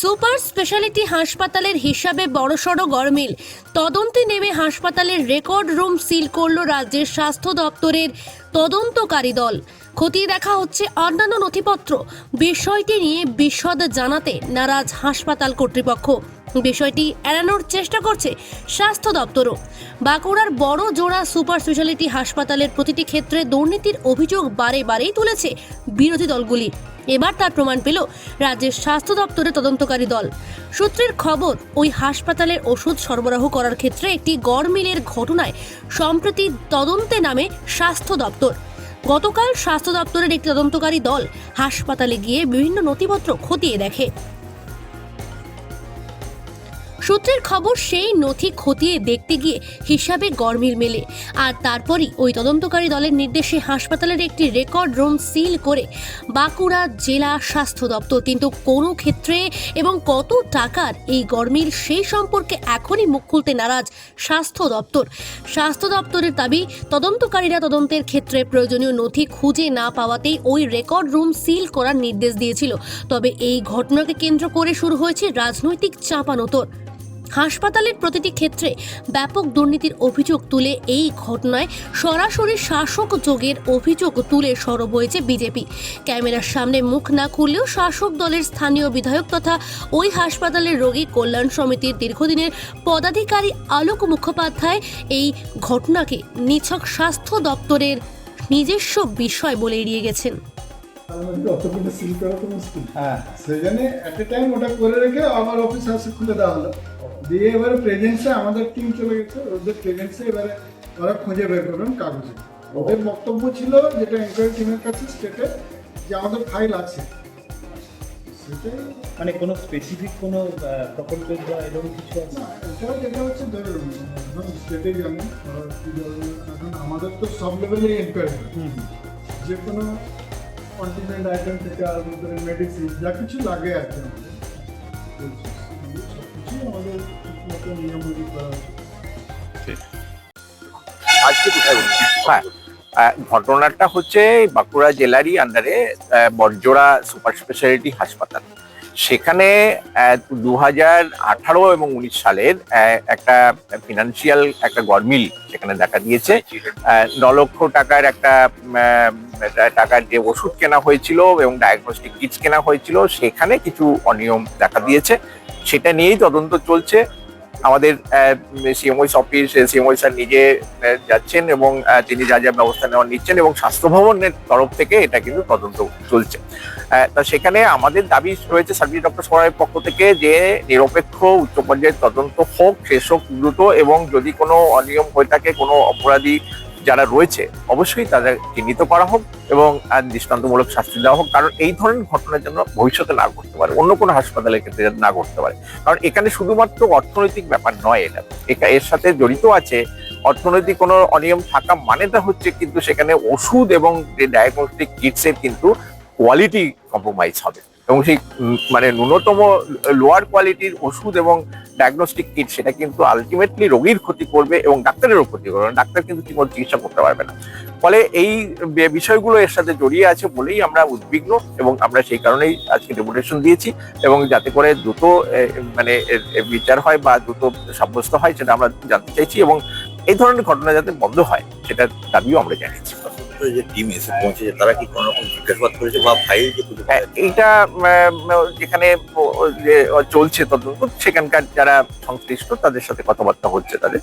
Super speciality হাসপাতালের হিসাবে বড়সড় গরমিল তদন্তে নেমে হাসপাতালের রেকর্ড রুম সিল করল রাজ্যের স্বাস্থ্য দপ্তরের তদন্তকারী দল। খতিয়ে দেখা হচ্ছে অন্যান্য নথিপত্র। বিষয়টি নিয়ে বিশদ জানাতে নারাজ হাসপাতাল কর্তৃপক্ষ। বিষয়টি এড়ানোর চেষ্টা করছে স্বাস্থ্য দপ্তরও। বাঁকুড়ার বড় জোড়া সুপার স্পেশালিটি হাসপাতালের প্রতিটি ক্ষেত্রে দুর্নীতির অভিযোগ বারে বারেই তুলেছে বিরোধী দলগুলি। এবার তার প্রমাণ পেল রাজ্যের স্বাস্থ্য দপ্তরের তদন্তকারী দল। সূত্রের খবর, ওই হাসপাতালের ওষুধ সরবরাহ করার ক্ষেত্রে একটি গড়মিলের ঘটনায় সম্প্রতি তদন্তে নামে স্বাস্থ্য দপ্তর। গতকাল স্বাস্থ্য দপ্তরের একটি তদন্তকারী দল হাসপাতালে গিয়ে বিভিন্ন নথিপত্র খতিয়ে দেখে। সূত্রের খবর, সেই নথি খতিয়ে দেখতে গিয়ে হিসাবে গরমিল মেলে। আর তারপরই ওই তদন্তকারী দলের নির্দেশে হাসপাতালের একটি রেকর্ড রুম সিল করে বাঁকুড়া জেলা স্বাস্থ্য দপ্তর। কিন্তু কোনো ক্ষেত্রে এবং কত টাকার এই গরমিল, সেই সম্পর্কে এখনই মুখ খুলতে নারাজ স্বাস্থ্য দপ্তর। স্বাস্থ্য দপ্তরের দাবি, তদন্তকারীরা তদন্তের ক্ষেত্রে প্রয়োজনীয় নথি খুঁজে না পাওয়াতেই ওই রেকর্ড রুম সিল করার নির্দেশ দিয়েছিল। তবে এই ঘটনাকে কেন্দ্র করে শুরু হয়েছে রাজনৈতিক চাপানোতর। হাসপাতালের প্রতিটি ক্ষেত্রে ব্যাপক দুর্নীতির অভিযোগ তুলে এই ঘটনায় সরাসরি শাসক যোগের অভিযোগ তুলে সরব হয়েছে বিজেপি। ক্যামেরার সামনে মুখ না খুললেও শাসক দলের স্থানীয় বিধায়ক তথা ওই হাসপাতালের রোগী কল্যাণ সমিতির দীর্ঘদিনের পদাধিকারী আলোক মুখোপাধ্যায় এই ঘটনাকে নিছক স্বাস্থ্য দপ্তরের নিজস্ব বিষয় বলে এড়িয়ে গেছেন। অতগুলো সিল করা তো মুশকিল। হ্যাঁ। সেই জন্য অ্যাট এ টাইম ওটা করে রেখে আমার অফিস হাউসে খুলে দেওয়া হলো। দিয়ে এবারে প্রেজেন্সে আমাদের টিম চলে গেছে। ওদের প্রেজেন্সে এবারে ওরা খুঁজে বের করবেন কাগজে। ওদের বক্তব্য ছিল যেটা এনকোয়ারি টিমের কাছে স্টেটে যে আমাদের ফাইল আছে। সেটাই মানে কোনো স্পেসিফিক কোনো প্রকল্পের বা এরকম কিছু আছে? না এটা যেটা হচ্ছে ধরুন স্টেটে জানি এখন আমাদের তো সব লেভেলে এনকোয়ারি হুম। যে কোনো কন্টিনেন্ট আইটেম থেকে আরম্ভ করে মেডিসিন যা কিছু লাগে আর কি হ্যাঁ ঘটনাটা হচ্ছে বাঁকুড়া জেলারই আন্ডারে বরজোড়া সুপার স্পেশালিটি হাসপাতাল। সেখানে দু হাজার আঠারো এবং উনিশ সালের একটা ফিনান্সিয়াল একটা গরমিল সেখানে দেখা দিয়েছে। ন লক্ষ টাকার একটা টাকার যে ওষুধ কেনা হয়েছিল এবং ডায়াগনস্টিক কিটস কেনা হয়েছিল, সেখানে কিছু অনিয়ম দেখা দিয়েছে। সেটা নিয়েই তদন্ত চলছে। আমাদের সিএমওই অফিস সিএমওই স্যার নিজে যাচ্ছেন এবং তিনি যা যা ব্যবস্থা নেওয়া নিচ্ছেন এবং স্বাস্থ্য ভবনের তরফ থেকে এটা কিন্তু তদন্ত চলছে। তা সেখানে আমাদের দাবি রয়েছে সার্ভিস ডক্টর সরাইয়ের পক্ষ থেকে যে নিরপেক্ষ উচ্চ পর্যায়ের তদন্ত হোক, শেষ হোক, দ্রুত এবং যদি কোনো অনিয়ম হয়ে থাকে, কোনো অপরাধী যারা রয়েছে, অবশ্যই তাদের চিহ্নিত করা হোক এবং দৃষ্টান্তমূলক শাস্তি দেওয়া হোক। কারণ এই ধরনের ঘটনার জন্য ভবিষ্যতে না ঘটতে পারে, অন্য কোনো হাসপাতালের ক্ষেত্রে যেন না ঘটতে পারে। কারণ এখানে শুধুমাত্র অর্থনৈতিক ব্যাপার নয় এটা। একা- এর সাথে জড়িত আছে, অর্থনৈতিক কোনো অনিয়ম থাকা মানেটা হচ্ছে কিন্তু সেখানে ওষুধ এবং যে ডায়াগনস্টিক কিটসের কিন্তু কোয়ালিটি কম্প্রোমাইজ হবে। এবং সেই মানে ন্যূনতম লোয়ার কোয়ালিটির ওষুধ এবং ডায়াগনস্টিক কিট সেটা কিন্তু আলটিমেটলি রোগীর ক্ষতি করবে এবং ডাক্তারেরও ক্ষতি করবে ডাক্তার কিন্তু ঠিকমতো চিকিৎসা করতে পারবে না। ফলে এই বিষয়গুলো এর সাথে জড়িয়ে আছে বলেই আমরা উদ্বিগ্ন এবং আমরা সেই কারণেই আজকে ডেপুটেশন দিয়েছি এবং যাতে করে দ্রুত মানে বিচার হয় বা দ্রুত সাব্যস্ত হয় সেটা আমরা জানতে চাইছি এবং এই ধরনের ঘটনা যাতে বন্ধ হয় সেটার দাবিও আমরা জানিয়েছি। হাসপাতালে যে টিম এসে পৌঁছেছে তারা কি কোনো রকম জিজ্ঞাসাবাদ করেছে বা ফাইল যে এটা হ্যাঁ, এইটা যেখানে চলছে তদন্ত সেখানকার যারা সংশ্লিষ্ট তাদের সাথে কথাবার্তা হচ্ছে তাদের।